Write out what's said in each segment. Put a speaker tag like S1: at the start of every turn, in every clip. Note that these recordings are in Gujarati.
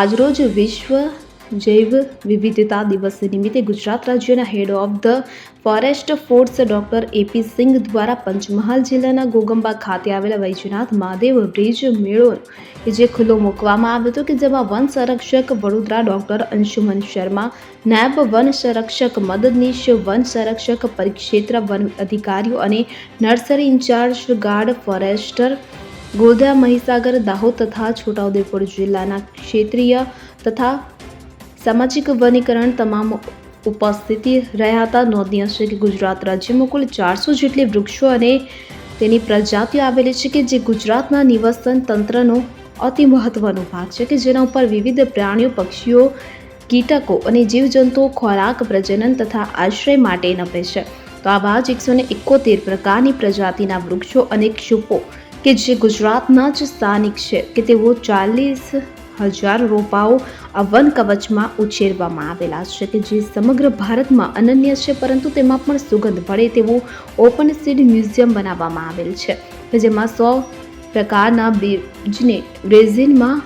S1: આજરોજ વિશ્વ જૈવ વિવિધતા દિવસ નિમિત્તે ગુજરાત રાજ્યના head of the forest force doctor AP Singh દ્વારા પંચમહાલ જિલ્લાના ગોગંબા ખાતે આવેલા વૈજનાથ મહાદેવ બ્રિજ મેળો કે જે ખુલ્લો મૂકવામાં આવ્યો હતો કે જેમાં વન સંરક્ષક વડોદરા ડોક્ટર અંશુમન શર્મા, નાયબ વન સંરક્ષક મદદનીશ, વન સંરક્ષક પરિક્ષેત્ર વન અધિકારીઓ અને nursery in-charge guard forester Godhra, Mahisagar, Dahod તથા છોટાઉદેપુર જિલ્લાના ક્ષેત્રીય તથા સામાજિક વનીકરણ તમામ ઉપસ્થિતિ રહ્યા હતા. નોંધનીય છે કે ગુજરાત રાજ્યમાં કુલ ચારસો જેટલી વૃક્ષો અને તેની પ્રજાતિઓ આવેલી છે કે જે ગુજરાતના નિવસન તંત્રનો અતિ મહત્વનો ભાગ છે કે જેના ઉપર વિવિધ પ્રાણીઓ, પક્ષીઓ, કીટકો અને જીવજંતુઓ ખોરાક પ્રજનન તથા આશ્રય માટે નભે છે. તો આવા જ એકસો ને એકોતેર પ્રકારની પ્રજાતિના વૃક્ષો અને ક્ષુપો કે જે ગુજરાતના જ સ્થાનિક છે, કે તેઓ ચાલીસ હજાર રોપાઓ આ વન કવચમાં ઉછેરવામાં આવેલા છે, કે જે સમગ્ર ભારતમાં અનન્ય છે, પરંતુ તેમાં પણ સુગંધ ભળે તેવું ઓપન સીડ મ્યુઝિયમ બનાવવામાં આવેલ છે, કે જેમાં સો પ્રકારના બીજને રેઝિનમાં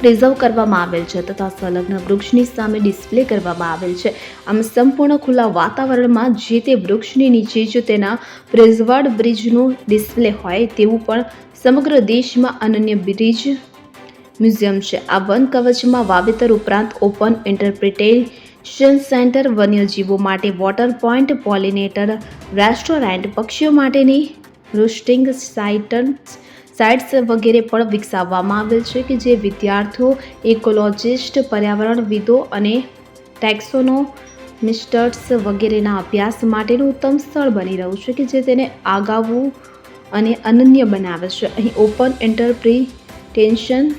S1: પ્રિઝર્વ કરવામાં આવેલ છે તથા સંલગ્ન વૃક્ષની સામે ડિસ્પ્લે કરવામાં આવેલ છે. આમ સંપૂર્ણ ખુલ્લા વાતાવરણમાં જે તે વૃક્ષની નીચે જ તેના પ્રિઝર્વડ બ્રિજનું ડિસ્પ્લે હોય તેવું પણ સમગ્ર દેશમાં અનન્ય બ્રિજ મ્યુઝિયમ છે. આ વન કવચમાં વાવેતર ઉપરાંત ઓપન ઇન્ટરપ્રિટેશન સેન્ટર, વન્યજીવો માટે વોટર પોઈન્ટ, પોલિનેટર, રેસ્ટોરન્ટ, પક્ષીઓ માટેની રોસ્ટિંગ સાઇટન્સ સાઇટ્સ વગેરે પણ વિકસાવવામાં આવેલ છે કે જે વિદ્યાર્થીઓ, ઇકોલોજિસ્ટ, પર્યાવરણવિદો અને ટેક્સોનો મિસ્ટર્સ વગેરેના અભ્યાસ માટેનું ઉત્તમ સ્થળ બની રહ્યું છે કે જે તેને આગાવું અને અનન્ય બનાવે છે. અહીં ઓપન ઇન્ટરપ્રિટેશન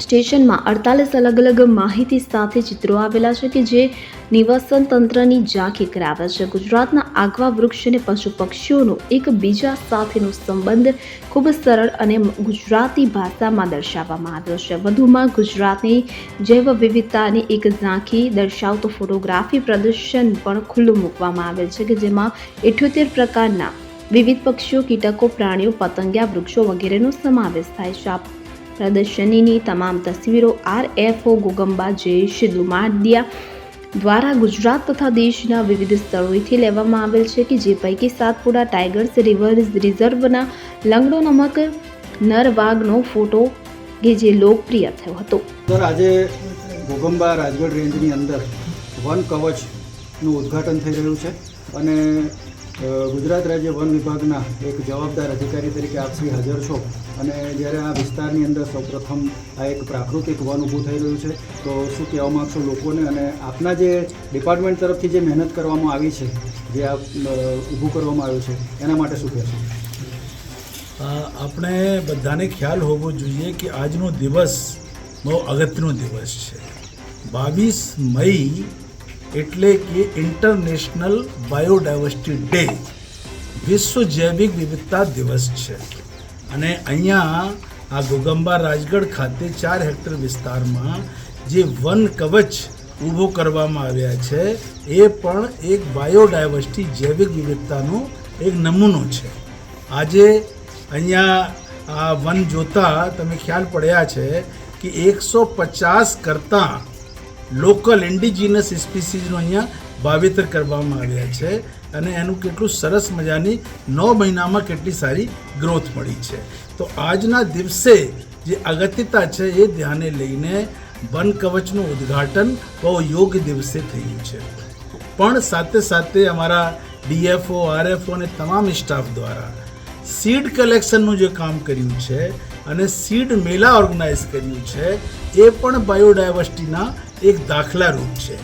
S1: સ્ટેશનમાં અડતાલીસ અલગ અલગ માહિતી સાથે ચિત્રો આવેલા છે કે જે નિવસન તંત્રની ઝાંખી કરાવે છે. ગુજરાતના આગવા વૃક્ષ અને પશુ પક્ષીઓનો એકબીજા સાથેનો સંબંધ ખૂબ સરળ અને ગુજરાતી ભાષામાં દર્શાવવામાં આવ્યો છે. વધુમાં ગુજરાતની જૈવ વિવિધતાની એક ઝાંખી દર્શાવતો ફોટોગ્રાફી પ્રદર્શન પણ ખુલ્લું મૂકવામાં આવેલ છે કે જેમાં ઇઠ્યોતેર પ્રકારના વિવિધ પક્ષીઓ, કીટકો, પ્રાણીઓ, પતંગિયા વૃક્ષો વગેરેનો સમાવેશ થાય છે. પ્રદર્શનીની તમામ તસવીરો R F O Goghamba Jayesh Dumadiya દ્વારા ગુજરાત તથા દેશના વિવિધ સ્થળોએથી લેવામાં આવેલ છે કે જે પૈકી સાતપુડા ટાઈગર્સ રિવર રિઝર્વના લંગડો નમક નરવાઘનો ફોટો કે જે લોકપ્રિય થયો હતો.
S2: સર, આજે ઘોગંબા રાજગઢ રેન્જની અંદર વન કવચનું ઉદ્ઘાટન થઈ રહ્યું છે અને ગુજરાત રાજ્ય વન વિભાગના એક જવાબદાર અધિકારી તરીકે આપ શ્રી હાજર છો. અને જ્યારે આ વિસ્તારની અંદર સૌપ્રથમ આ એક પ્રાકૃતિક વન ઊભું થઈ રહ્યું છે, તો શું કહેવા માગશો લોકોને? અને આપના જે ડિપાર્ટમેન્ટ તરફથી જે મહેનત કરવામાં આવી છે, જે આ ઊભું કરવામાં આવ્યું છે, એના માટે શું કહેશો?
S3: આપણે બધાને ખ્યાલ હોવો જોઈએ કે આજનો દિવસ બહુ અગત્યનો દિવસ છે. બાવીસ મઈ એટલે કે ઇન્ટરનેશનલ બાયોડાયવર્સિટી ડે વિશ્વ જૈવિક વિવિધતા દિવસ છે. અને અહીંયા આ ગોગંબા રાજગઢ ખાતે ચાર હેક્ટર વિસ્તારમાં જે વન કવચ ઊભો કરવામાં આવ્યા છે, એ પણ એક બાયોડાયવર્સિટી જૈવિક વિવિધતાનો એક નમૂનો છે. આજે અહીંયા આ વન જોતા તમે ખ્યાલ પડ્યા છે કે એકસો પચાસ કરતાં લોકલ ઇન્ડિજિનસ સ્પીસીઝનો અહીંયા વાવેતર કરવામાં આવ્યા છે. અને એનું કેટલું સરસ મજાની નવ મહિનામાં કેટલી સારી ગ્રોથ મળી છે. તો આજના દિવસે જે અગત્યતા છે એ ધ્યાને લઈને વન કવચનું ઉદ્ઘાટન બહુ યોગ્ય દિવસે થયું છે. પણ સાથે સાથે અમારા ડીએફઓ આરએફઓ અને તમામ સ્ટાફ દ્વારા સીડ કલેક્શનનું જે કામ કર્યું છે અને સીડ મેળા ઓર્ગેનાઇઝ કર્યું છે, એ પણ બાયોડાયવર્સિટીના એક દાખલારૂપ છે.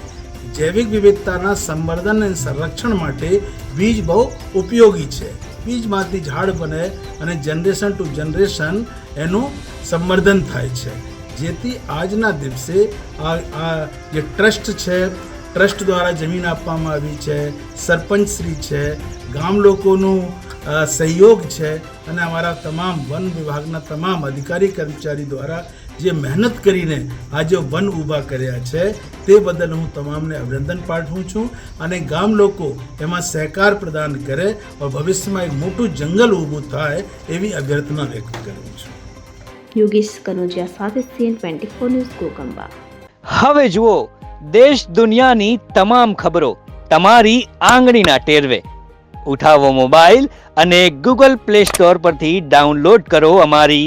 S3: જૈવિક વિવિધતાના સંવર્ધન અને સંરક્ષણ માટે બીજ બહુ ઉપયોગી છે. બીજમાંથી ઝાડ બને અને જનરેશન ટુ જનરેશન એનું સંવર્ધન થાય છે. જેથી આજના દિવસે આ આ જે ટ્રસ્ટ છે, ટ્રસ્ટ દ્વારા જમીન આપવામાં આવી છે સરપંચશ્રી છે, ગામ લોકોનું સહયોગ છે અને અમારા તમામ વન વિભાગના તમામ અધિકારી કર્મચારી દ્વારા જે મહેનત કરીને આજે વન ઊભા કર્યા છે તે બદલ હું તમામને અભિનંદન પાઠવું છું અને ગામ લોકો એમાં સહકાર પ્રદાન કરે और ભવિષ્યમાં એક મોટું જંગલ ઊભું થાય એવી અભ્યર્થના વ્યક્ત કરું છું.
S1: યોગેશ કનોજિયા સાથે CN twenty four news Goghamba
S4: હવે જુઓ દેશ દુનિયાની તમામ ખબરો તમારી આંગળીના ટેરવે. ઉઠાવો મોબાઈલ અને ગૂગલ પ્લે સ્ટોર પરથી ડાઉનલોડ કરો અમારી